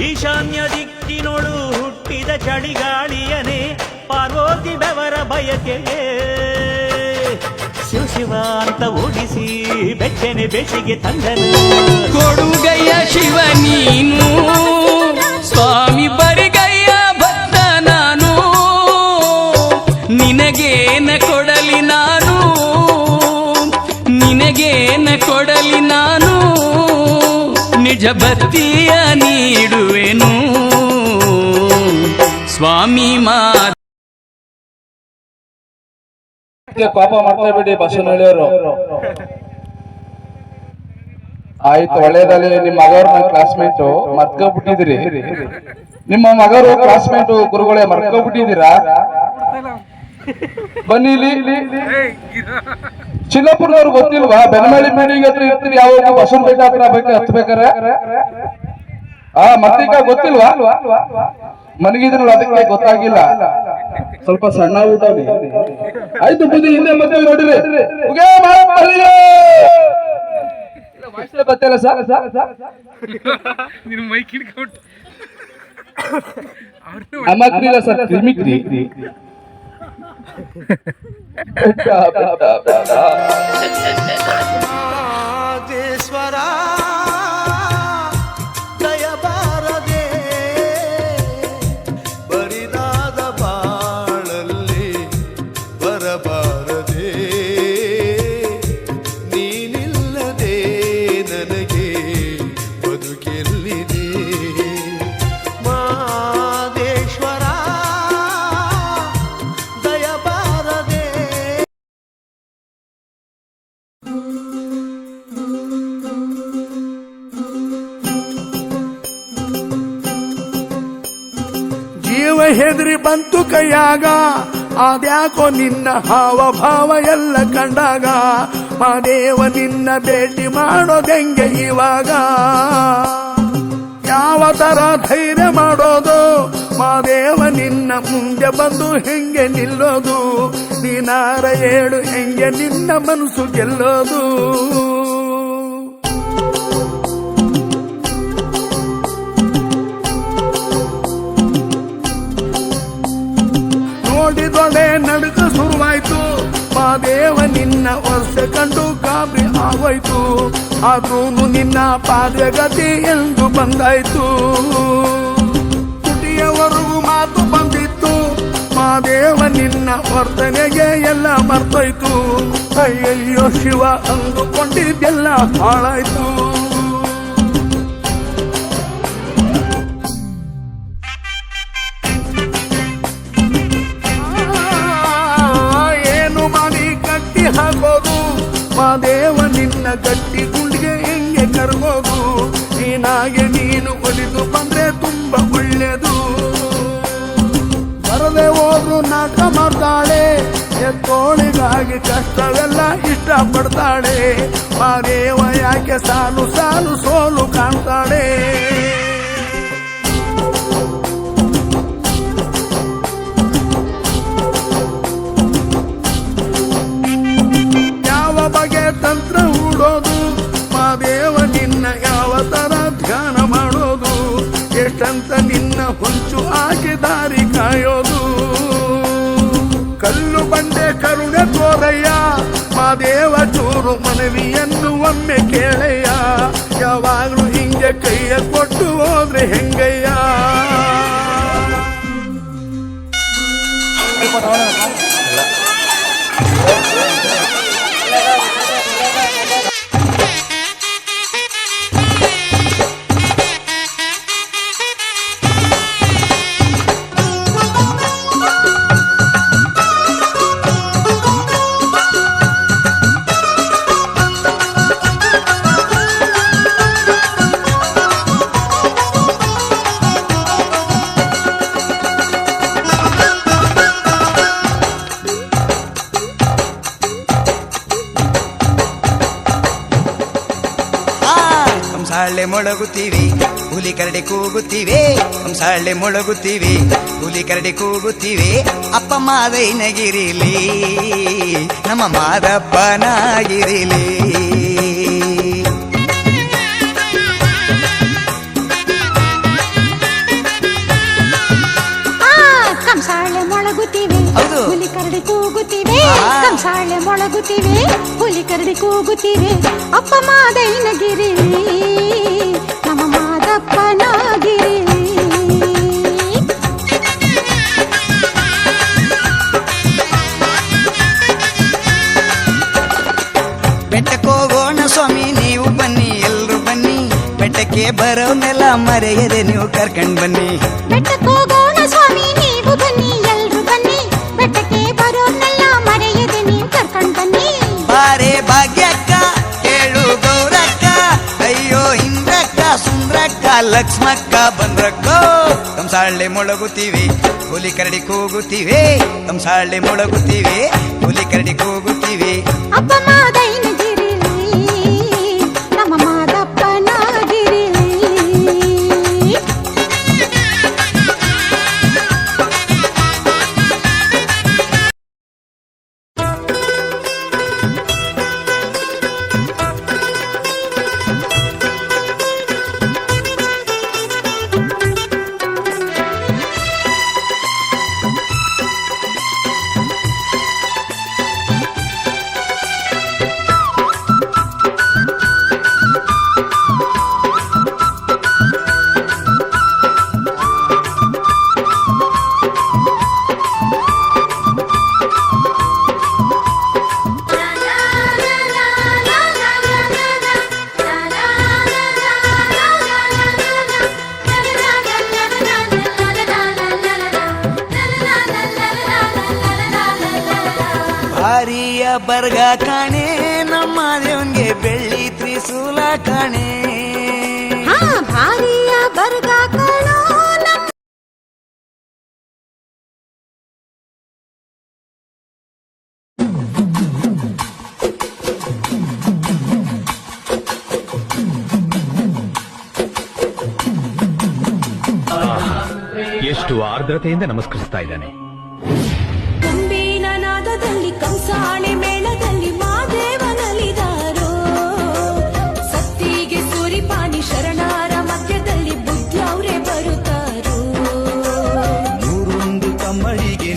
ಈಶಾನ್ಯ ದಿಕ್ಕಿನೊಳು ಹುಟ್ಟಿದ ಚಳಿಗಾಳಿಯನೇ ಪಾರ್ವತಿ ಬೆವರ ಬಯಕೆಗೆ ಶಿವ ಅಂತ ಓಡಿಸಿ ಬೆಚ್ಚನೆ ಬೆಸಿಗೆ ತಂದನು. ಕೊಡುಗಯ್ಯ ಶಿವ ನೀನು, ಸ್ವಾಮಿ ಬರಿಗಯ್ಯ ನಿಜ ಭಕ್ತಿಯ ನೀಡುವೆನು. ಸ್ವಾಮಿ ಮಾ ಪಾಪ ಮಾಡ್ತಾ ಬಿಡಿ ಬಸವನಹಳ್ಳಿಯವರು ಆಯ್ತು ಒಳ್ಳೇದಲ್ಲಿ ನಿಮ್ಮ ಮಗವ್ರು ನನ್ನ ಕ್ಲಾಸ್ಮೇಟ್ ಮರ್ಕೋಬಿಟ್ಟಿದಿರಿ ನಿಮ್ಮ ಮಗರು ಕ್ಲಾಸ್ಮೇಟ್ ಗುರುಗಳೇ ಮರ್ಕೋಬಿಟ್ಟಿದ್ದೀರಾ ಬನ್ನಿ ಇಲ್ಲಿ. ಚಿನ್ನಪುರದವ್ರು ಗೊತ್ತಿಲ್ವಾ? ಬೆನಮಳಿ ಬಿಲ್ಡಿಂಗ್ ಹತ್ರ ಇರ್ತೀರಿ ಯಾವಾಗ ಬಸವನ ಬೆಟ್ಟ ಹತ್ರ ಬೇಕು ಹತ್ಬೇಕಾರೆ ಆ ಮತ್ತೀಗ ಗೊತ್ತಿಲ್ವಾ? ಮನಗಿದ್ರು ಅದಕ್ಕೆ ಗೊತ್ತಾಗಿಲ್ಲ. ಸ್ವಲ್ಪ ಸಣ್ಣ ಊಟ ಆಯ್ತು ಬುದ್ಧಿ ಹಿಂದೆ ಮತ್ತೆ ನೋಡಿರಿ. ಉಗೇ ಸರ್. ಮೈಕ್ ಹಿಡ್ಕೊಂಡು ಸರ್ ಕ್ರಿಮಿಕ್ರಿ ಬೆಟ್ಟ, ಬೆಟ್ಟ, ಬೆಟ್ಟ. ನಾಗೇಶ್ವರ ಹೆದರಿ ಬಂತು ಕೈಯಾಗ ಅದ್ಯಾಕೋ ನಿನ್ನ ಹಾವ ಭಾವ ಎಲ್ಲ ಕಂಡಾಗ ಮಾದೇವ ನಿನ್ನ ಭೇಟಿ ಮಾಡೋದೆಂಗೆ ಇವಾಗ? ಯಾವ ತರ ಧೈರ್ಯ ಮಾಡೋದು? ಮಾದೇವ ನಿನ್ನ ಮುಂದೆ ಬಂದು ಹೆಂಗೆ ನಿಲ್ಲೋದು? ನೀನಾರ ಹೇಳು ಹೆಂಗೆ ನಿನ್ನ ಮನಸ್ಸು ಗೆಲ್ಲೋದು? ವರ್ಷ ಕಂಡು ಗಾಬರಿ ಆಗೋಯ್ತು. ಆದ್ರೂ ನಿನ್ನ ಪಾದಗತಿ ಎಂದು ಬಂದಾಯ್ತು. ಕುಟಿಯವರೆಗೂ ಮಾತು ಬಂದಿತ್ತು. ಮಾದೇವ ನಿನ್ನ ವರ್ತನೆಗೆ ಎಲ್ಲ ಮರ್ತೋಯ್ತು. ಅಯ್ಯಯ್ಯೋ ಶಿವ ಅಂದುಕೊಂಡಿದ್ದೆಲ್ಲ ಹಾಳಾಯ್ತು. ಎತ್ತೋಳಿಗಾಗಿ ಕಷ್ಟವೆಲ್ಲ ಇಷ್ಟಪಡ್ತಾಳೆ. ಮಾದೇವ ಯಾಕೆ ಸಾಲು ಸಾಲು ಸೋಲು ಕಾಣ್ತಾಳೆ. ಯಾವ ಬಗೆ ತಂತ್ರ ಹೂಡೋದು? ಮಾದೇವ ನಿನ್ನ ಯಾವ ತರ ಧ್ಯಾನ ಮಾಡೋದು? ಎಷ್ಟಂತ ನಿನ್ನ ಹೊಂಚು ಹಾಕಿ ದಾರಿ ಕಾಯೋದು? ಮಾದೇವ ಚೂರು ಮನವಿಯನ್ನು ಒಮ್ಮೆ ಕೇಳಯ್ಯ ಯಾವಾಗ್ಲೂ ಹಿಂಗೆ ಕೈಯ ಕೊಟ್ಟು ಹೋದ್ರೆ ಹೆಂಗಯ್ಯ ಹಂಸಾಳೆ ಮೊಳಗುತ್ತೀವಿ ಹುಲಿ ಕರಡಿ ಕೂಗುತ್ತೀವಿ ಹಂಸಾಳೆ ಮೊಳಗುತ್ತೀವಿ ಹುಲಿ ಕರಡಿ ಕೂಗುತ್ತೀವಿ. ಅಪ್ಪ ಮಾದೈನಗಿರಿಲಿ ನಮ್ಮ ಮಾದಪ್ಪನಾಗಿರಿಲಿ. ಮೊಳಗುತ್ತೀವಿ ಹುಲಿ ಕರಡಿ ಕೂಗುತ್ತೀವಿ. ಅಪ್ಪ ಮಾದೈನಗಿರಿ ನಮ್ಮ ಮಾದಪ್ಪನಾಗಿರಿ. ಬೆಟ್ಟಕ್ಕೋಗೋಣ ಸ್ವಾಮಿ ನೀವು ಬನ್ನಿ ಎಲ್ರು ಬನ್ನಿ. ಬೆಟ್ಟಕ್ಕೆ ಬರೋನೆಲ್ಲ ಮರೆಯದೆ ನೀವು ಕರ್ಕೊಂಡ್ ಬನ್ನಿ. ಬೆಟ್ಟಕ್ಕೋಗೋಣ ಬಾರೆ ಭಾಗ್ಯಕ್ಕ, ಕೇಳು ಗೌರಕ್ಕ, ಅಯ್ಯೋ ಇಂದ್ರಕ್ಕ, ಸುಂದ್ರಕ್ಕ, ಲಕ್ಷ್ಮಕ್ಕ, ಬಂದ್ರಕ್ಕ ಕಂಸಾಳೆ ಮೊಳಗುತ್ತೀವಿ, ಹುಲಿ ಕರಡಿ ಕೂಗುತ್ತೀವಿ ಕಂಸಾಳೆ ಮೊಳಗುತ್ತೀವಿ, ಹುಲಿ ಕರಡಿ ಕೂಗುತ್ತೀವಿ. ಬರ್ಗ ಕಾಣೆ ನಮ್ಮ ದೇವನ್ಗೆ ಬೆಳ್ಳಿ ತ್ರಿಶೂಲ ಕಾಣೆ. ಹಾ ಭಾರಿಯ ಬರ್ಗ ಕಣೋ ಎಷ್ಟು ಆರ್ದ್ರತೆಯಿಂದ ನಮಸ್ಕರಿಸ್ತಾ ಇದ್ದಾನೆ. ನಾದದಲ್ಲಿ ಕಂಸಾಳೆ ಮೇಳದಲ್ಲಿ ಮಾದೇವನಲಿದಾರೋ ಸತ್ತಿಗೆ ಸೂರಿಪಾನಿ ಶರಣಾರ ಮಧ್ಯದಲ್ಲಿ ಬುದ್ಧವ್ರೆ ಬರುತ್ತಾರೋ? ನೂರೊಂದು ಕಮ್ಮಳಿಗೆ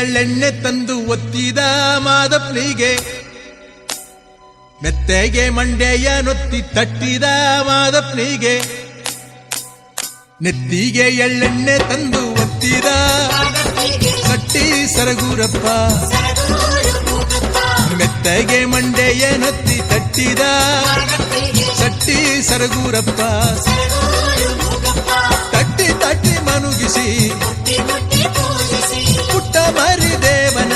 ಎಳ್ಳೆಣ್ಣೆ ತಂದು ಒತ್ತಿದ ಮಾದಪ್ಪನಿಗೆ. ಮೆತ್ತೆಗೆ ಮಂಡೆಯ ನೊತ್ತಿ ತಟ್ಟಿದ ಮಾದಪ್ಪನಿಗೆ. ನೆತ್ತಿಗೆ ಎಳ್ಳೆಣ್ಣೆ ತಂದು ಒತ್ತಿದ ಕಟ್ಟಿ ಸರಗೂರಪ್ಪ. ಮೆತ್ತಗೆ ಮಂಡೆಯ ನೊತ್ತಿ ತಟ್ಟಿದ ಕಟ್ಟಿ ಸರಗೂರಪ್ಪ. ತಟ್ಟಿ ತಟ್ಟಿ ಮನುಗಿಸಿ. ಮರಿ ದೇವನ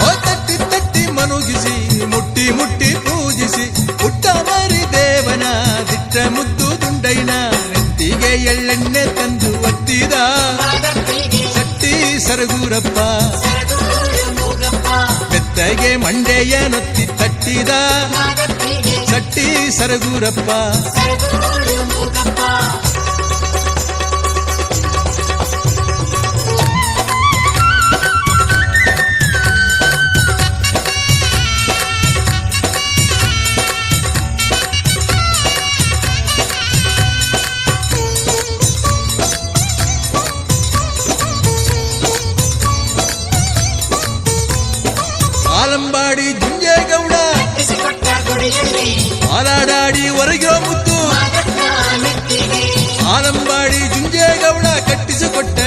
ಓ ತಟ್ಟಿ ತಟ್ಟಿ ಮನುಗಿಸಿ ಮುಟ್ಟಿ ಮುಟ್ಟಿ ಪೂಜಿಸಿ ಪುಟ್ಟ ಮರಿ ದೇವನ ದಿಟ್ಟ ಮುದ್ದು ದುಂಡೈನ ನೆತ್ತಿಗೆ ಎಳ್ಳೆಣ್ಣೆ ತಂದು ಒತ್ತಿದ ಸಟ್ಟಿ ಸರಗೂರಪ್ಪ ಬೆತ್ತಗೆ ಮಂಡೆಯ ನೊತ್ತಿ ತಟ್ಟಿದ ಸಟ್ಟಿ ಸರಗೂರಪ್ಪ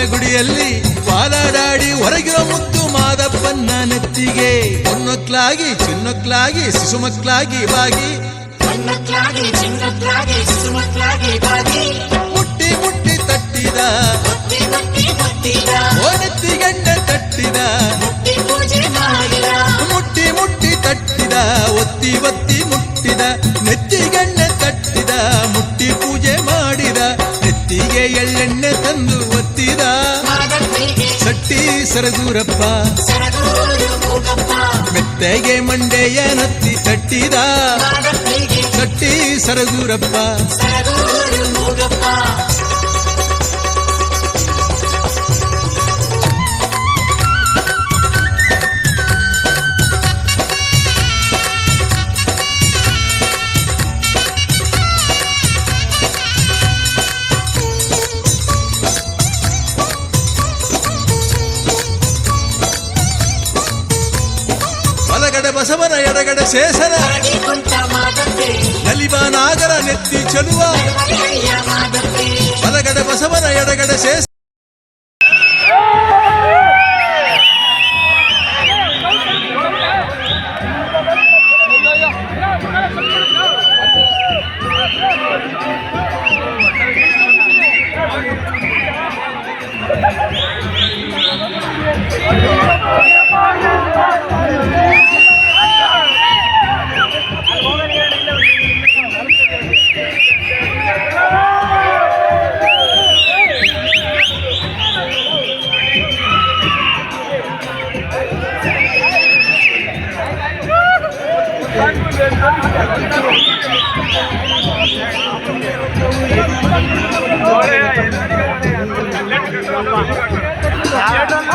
ಗುಡಿಯಲ್ಲಿ ಪಾಲಾಡಾಡಿ ಹೊರಗಿರೋ ಮುದ್ದು ಮಾದಪ್ಪನ್ನ ನೆತ್ತಿಗೆ. ಹೊನ್ನೊಕ್ಲಾಗಿ ಚಿನ್ನೊಕ್ಲಾಗಿ ಸುಸುಮಕ್ಲಾಗಿ ಬಾಗಿ. ಮುಟ್ಟಿ ಮುಟ್ಟಿ ತಟ್ಟಿದ. ಓ ನೆತ್ತಿಗಂಡ ತಟ್ಟಿದ. ಮುಟ್ಟಿ ಮುಟ್ಟಿ ತಟ್ಟಿದ. ಒತ್ತಿ ಒತ್ತಿ ಮುಟ್ಟಿದ. ನೆತ್ತಿಗೆಣ್ಣೆ ತಟ್ಟಿದ. ಮುಟ್ಟಿ ಪೂಜೆ ನೆತ್ತಿಗೆ ಎಳ್ಳೆಣ್ಣೆ ತಂದು ಒತ್ತಿದ. ಸಟ್ಟಿ ಸರದೂರಪ್ಪ ಮೆತ್ತೆಗೆ ಮಂಡೆಯ ನತ್ತಿ ತಟ್ಟಿದ. ಸಟ್ಟಿ ಸರಗೂರಪ್ಪ. ಬಸವನ ಎಡಗಡೆ ಶೇಷನ ನಲಿಬ ನಾಗರ ನೆತ್ತಿ ಚಲುವ ಬಲಗಡೆ ಬಸವನ ಎಡಗಡೆ ಶೇಷ ఎవరైనా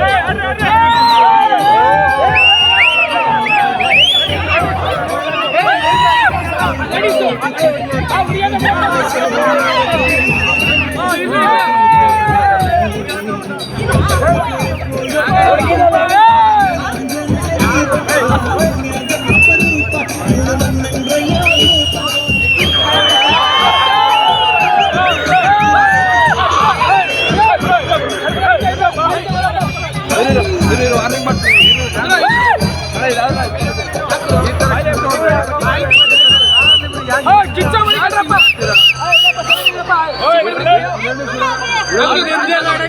Hey! ಆಡ